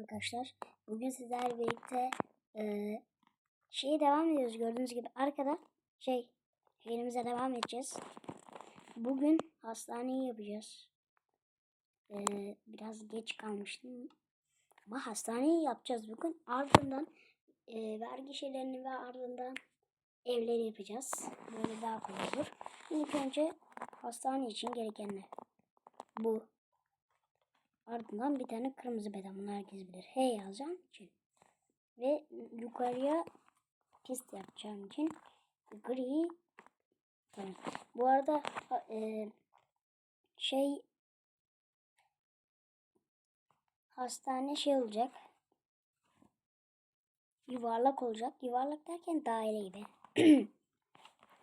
arkadaşlar. Bugün sizlerle birlikte e, şeye devam ediyoruz. Gördüğünüz gibi arkada şey yerimize devam edeceğiz. Bugün hastaneyi yapacağız. E, biraz geç kalmıştım. Ama hastaneyi yapacağız bugün. Ardından e, vergi şeylerini ve ardından evleri yapacağız. Böyle daha kolay olur. İlk önce hastane için gerekenler. Bu. Ardından bir tane kırmızı beden. Bunu herkes bilir. H yazacağım için. Ve yukarıya pist yapacağım için gri tamam. Bu arada e, şey hastane şey olacak. Yuvarlak olacak. Yuvarlak derken daire gibi.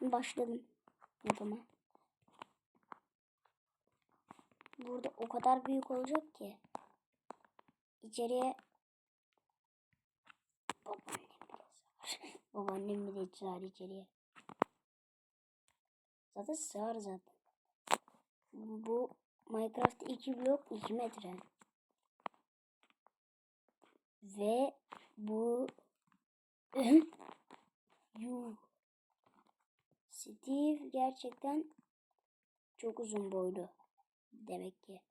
Başladım yapıma. Burada o kadar büyük olacak ki. İçeriye babaannem bile sığar içeriye. Zaten sığar zaten. Bu Minecraft 2 blok 2 metre. Ve bu Yuh. Steve gerçekten çok uzun boylu. Demek ki.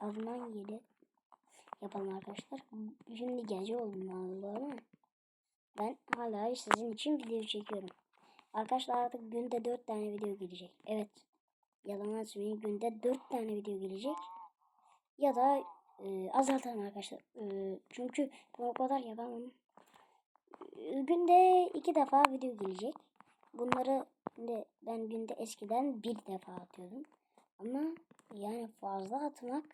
Alınan yeri yapalım arkadaşlar. Şimdi gece ama ben hala sizin için video çekiyorum. Arkadaşlar artık günde 4 tane video gelecek. Evet. Yalan söyleyin günde 4 tane video gelecek. Ya da e, azaltalım arkadaşlar. E, çünkü o kadar yapamam. E, günde 2 defa video gelecek. Bunları de ben günde eskiden bir defa atıyordum. Ama yani fazla atmak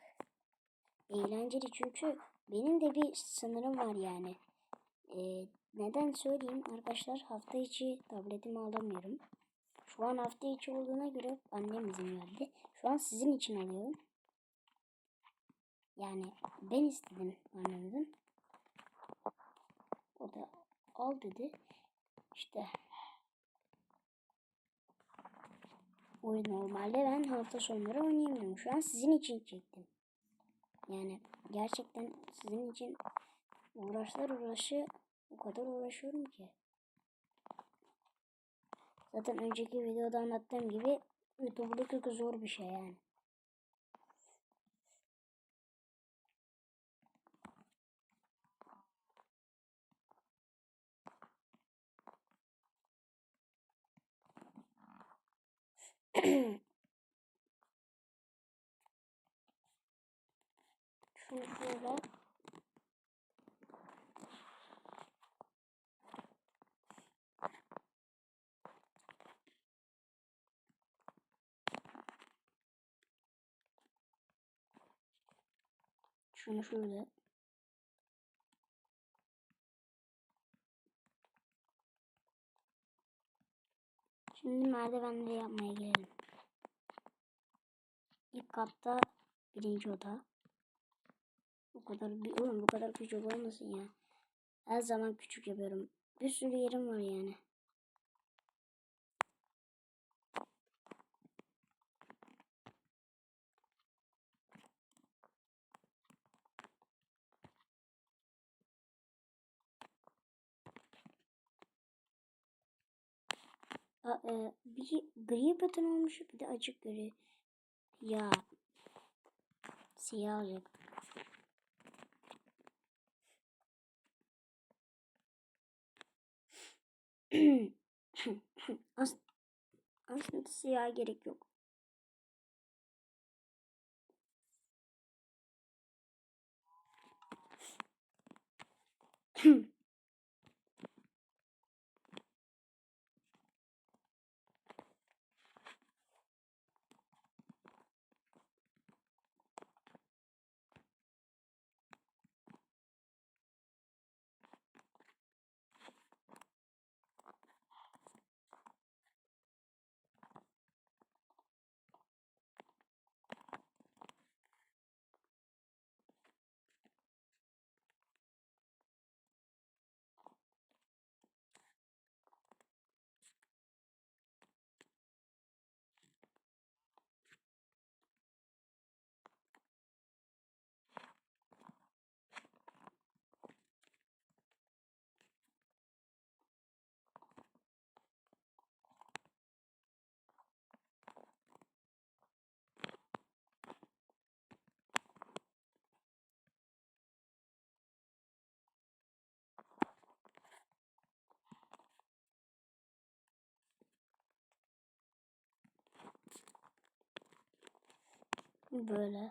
eğlenceli çünkü benim de bir sınırım var yani. Ee, neden söyleyeyim arkadaşlar hafta içi tabletimi alamıyorum. Şu an hafta içi olduğuna göre annem izin verdi. Şu an sizin için alıyorum. Yani ben istedim annemden. O da al dedi. İşte oyun normalde ben hafta sonları oynayamıyorum. Şu an sizin için çektim. Yani gerçekten sizin için uğraşlar uğraşı o kadar uğraşıyorum ki. Zaten önceki videoda anlattığım gibi YouTube'luk zor bir şey yani. Şunu şöyle Şunu şöyle. Şimdi merdivenleri yapmaya gelelim. İlk katta birinci oda. Bu kadar bir oğlum bu kadar küçük olmasın ya. Her zaman küçük yapıyorum. Bir sürü yerim var yani. A, e, bir gri batan olmuş bir de açık gri. Ya. Siyah olacak. As aslında siyah gerek yok. Hmm. Böyle.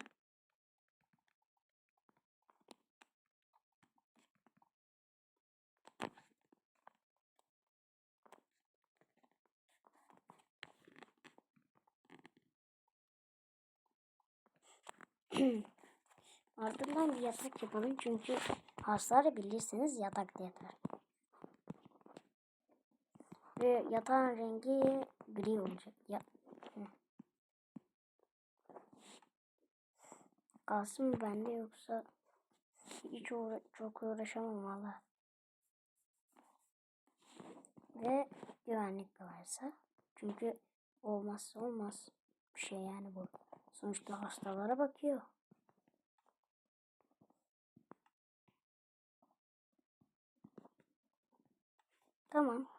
Ardından bir yatak yapalım çünkü hastaları bilirsiniz yatakta yatar. Ve yatağın rengi gri olacak. Ya. Hı. Kalsın mı bende yoksa hiç uğra çok uğraşamam valla. Ve güvenlik varsa. Çünkü olmazsa olmaz bir şey yani bu. Sonuçta hastalara bakıyor. Tamam.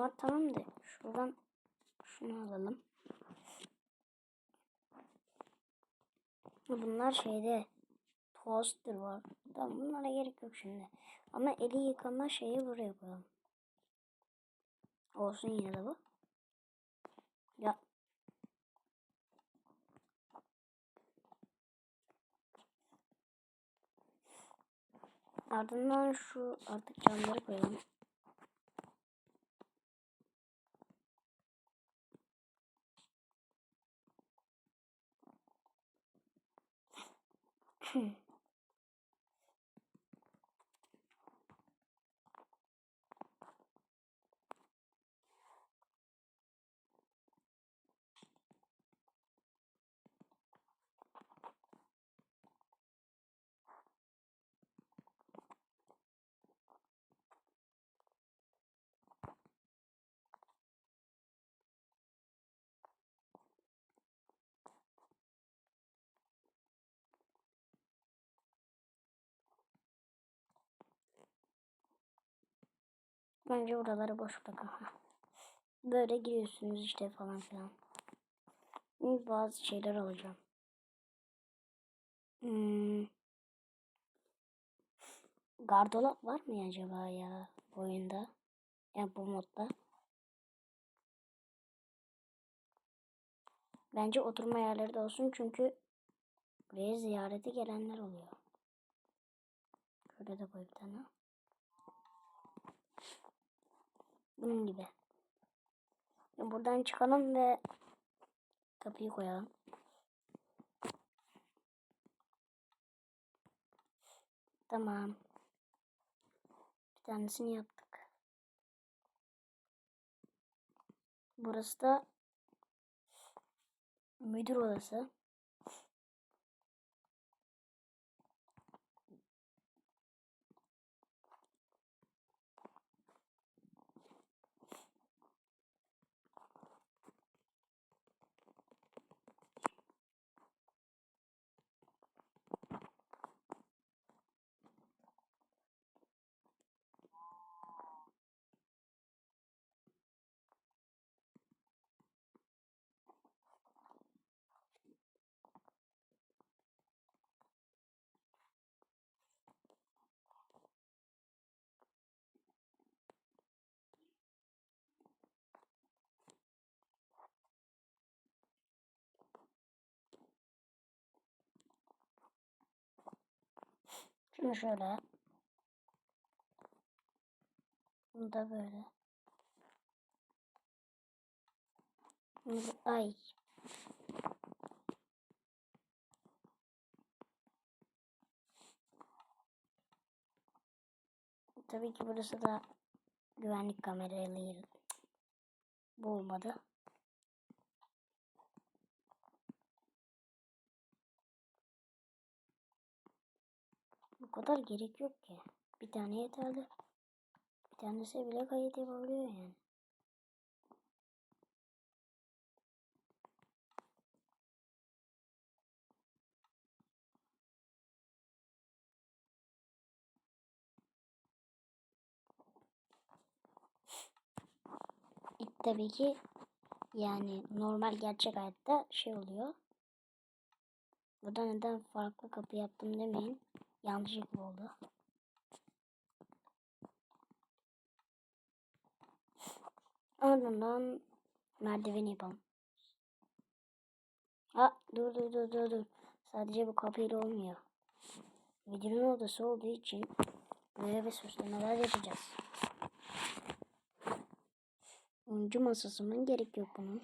Bunlar tamam da şuradan şunu alalım. Bunlar şeyde toaster var. Tamam bunlara gerek yok şimdi. Ama eli yıkama şeyi buraya koyalım. Olsun yine de bu. Ya. Ardından şu artık camları koyalım. Hmm. Bence oraları boş bırakın. Böyle giriyorsunuz işte falan filan. Bazı şeyler alacağım. Hmm. Gardolap var mı acaba ya bu oyunda? Yani bu modda. Bence oturma yerleri de olsun çünkü buraya ziyarete gelenler oluyor. Şöyle de koy bir tane. Bunun gibi. Buradan çıkalım ve kapıyı koyalım. Tamam. Bir tanesini yaptık. Burası da müdür odası. Şunu şöyle. Bunu da böyle. Ay. Tabii ki burası da güvenlik kameraları. Bu olmadı. Bu kadar gerek yok ki. Bir tane yeterli. Bir tanesi bile kayıt yapabiliyor yani. İlk tabii ki yani normal gerçek hayatta şey oluyor. Burada neden farklı kapı yaptım demeyin. Yanlışlıkla oldu. Ardından merdiven yapalım. Ha dur dur dur dur dur. Sadece bu kapıyla olmuyor. Videonun odası olduğu için böyle ve süslemeler yapacağız. Oyuncu masasının gerek yok bunun.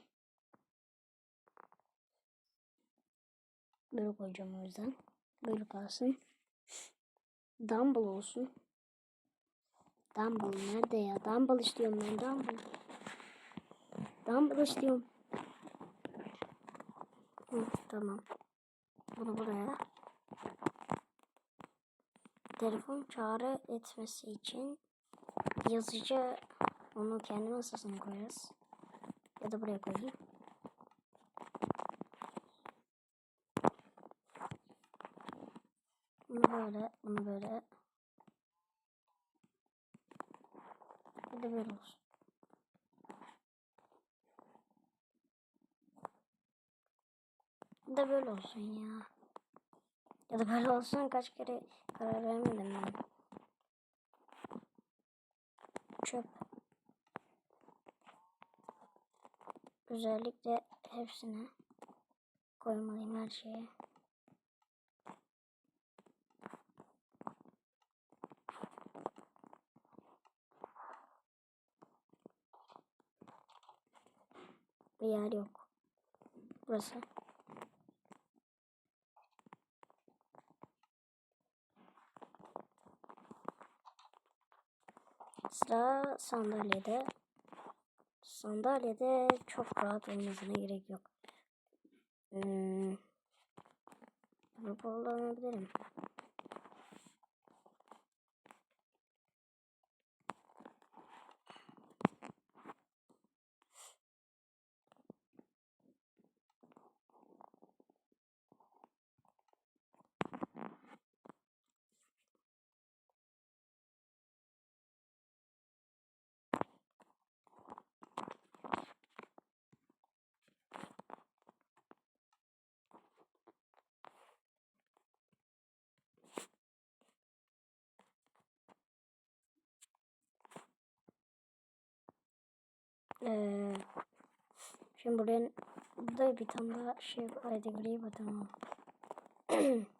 Böyle koyacağım o yüzden. Böyle kalsın. Dumble olsun. Dumble nerede ya? Dumble istiyorum ben Dumble. Dumble istiyorum. Hı, tamam. Bunu buraya. Telefon çağrı etmesi için yazıcı onu kendi masasına koyarız. Ya da buraya koyayım. Bunu böyle, bunu böyle. Bir de böyle olsun. Bir de böyle olsun ya. Ya da böyle olsun kaç kere karar vermedim ben. Çöp. Özellikle hepsine koymalıyım her şeye. Bir yer yok. Burası. Sıra sandalyede. Sandalyede çok rahat olmasına gerek yok. Hmm. Bunu kullanabilirim. Ee, şimdi buraya burada bir tane daha şey gri bakalım.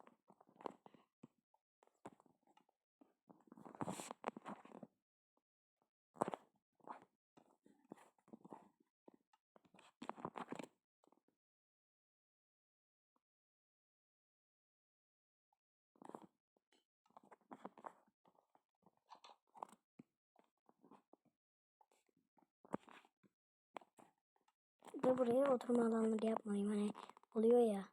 Ve buraya oturma alanları yapmalıyım. Hani oluyor ya.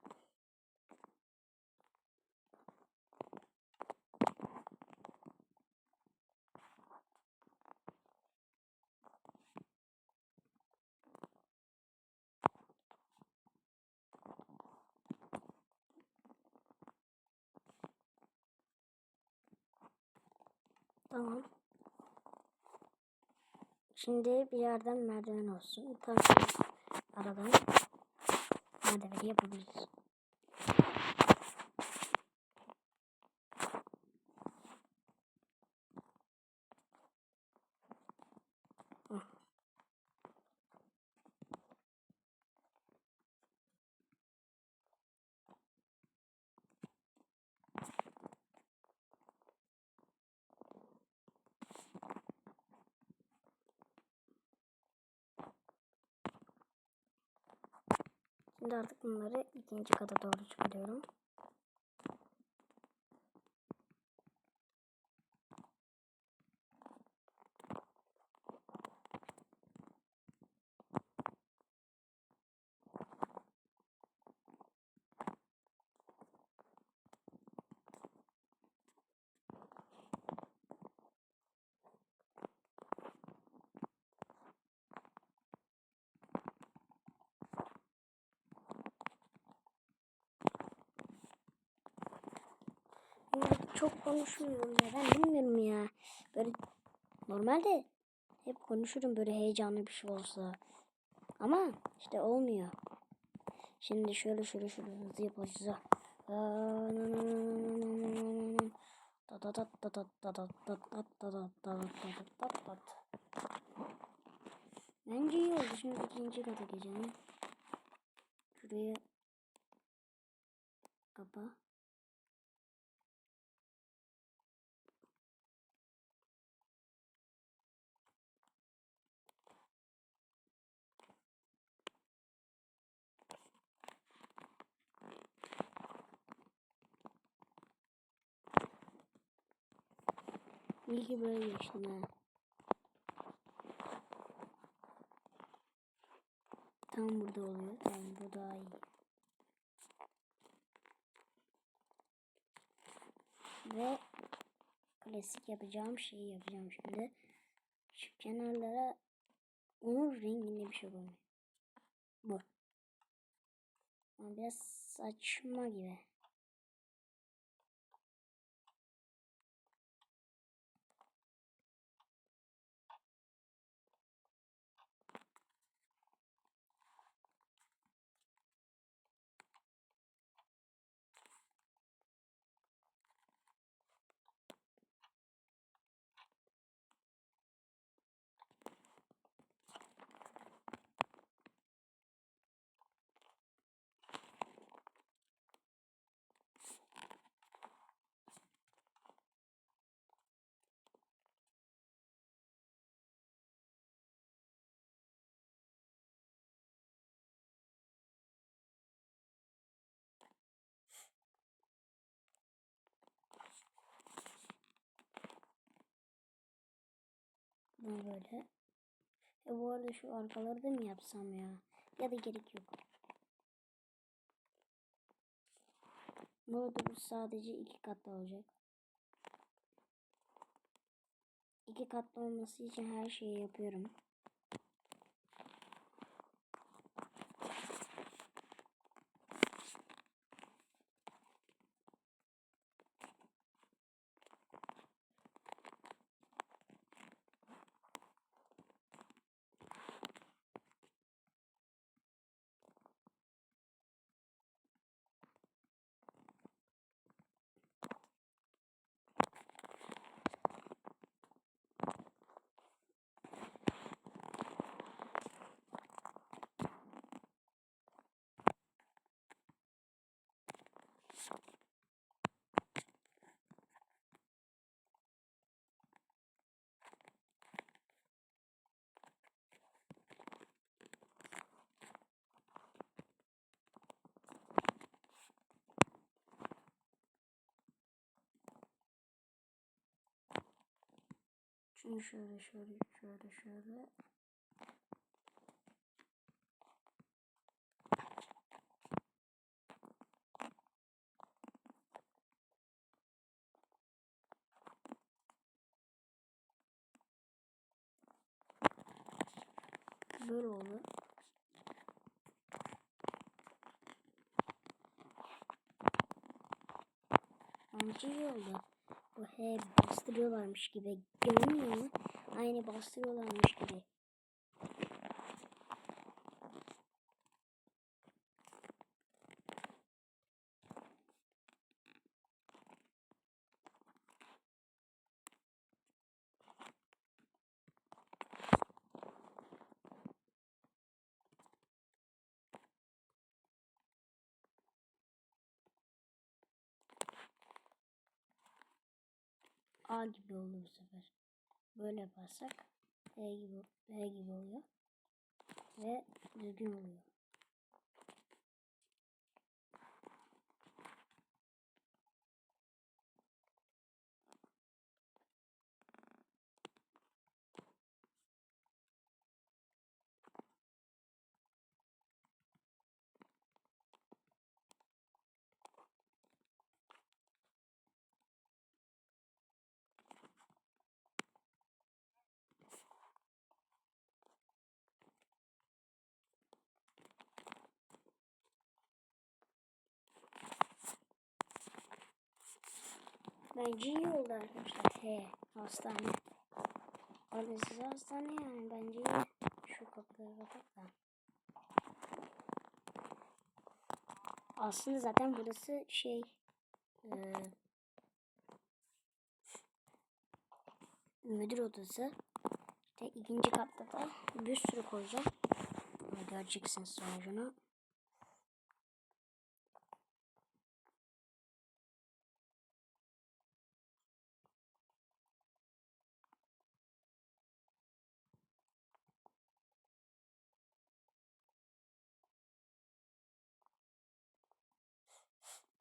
Tamam. Şimdi bir yerden merdiven olsun. Tam şu aradan merdiveni yapabiliriz. Şimdi artık bunları ikinci kata doğru çıkarıyorum. Ya çok konuşmuyorum ya. Ben bilmiyorum ya. Böyle normalde hep konuşurum böyle heyecanlı bir şey olsa. Ama işte olmuyor. Şimdi şöyle şöyle şöyle hızlı yapacağız. Bence iyi oldu. Şimdi ikinci kata geçelim. Şurayı kapa. Ki böyle geçtim. Tam burada oluyor. Tamam bu daha iyi. Ve klasik yapacağım şeyi yapacağım şimdi. Şu kenarlara onun renginde bir şey koyayım. Bu. Ama biraz saçma gibi. Bunu böyle. E bu arada şu arkaları da mı yapsam ya? Ya da gerek yok. Bu arada bu sadece iki katlı olacak. İki katlı olması için her şeyi yapıyorum. Şimdi şöyle şöyle şöyle şöyle. Böyle oldu. Bence iyi oldu. Bu he bastırıyorlarmış gibi görünmüyor mu? Aynı bastırıyorlarmış gibi. A gibi oldu bu sefer. Böyle yaparsak B gibi, B gibi oluyor. Ve düzgün oluyor. Bence iyi oldu arkadaşlar. He, hastane. Orada size hastane yani bence iyi. Şu kapıları kapat da. Aslında zaten burası şey e, müdür odası. Ve ikinci katta da bir sürü koyacağım. Göreceksiniz sonucunu.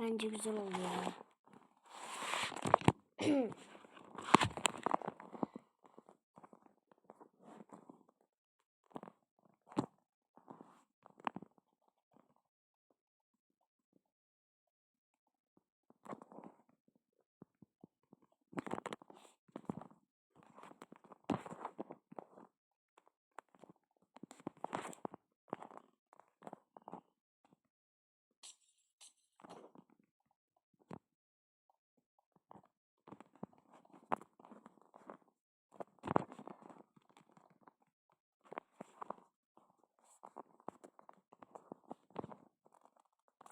Bence güzel oldu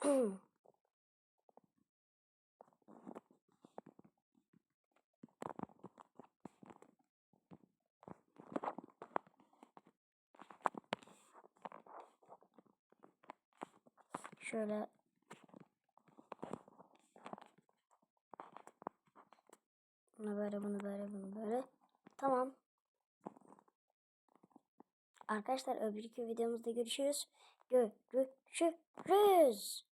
Şöyle bunu böyle bunu böyle bunu böyle. Tamam. Arkadaşlar öbürkü videomuzda görüşürüz. Görüşürüz.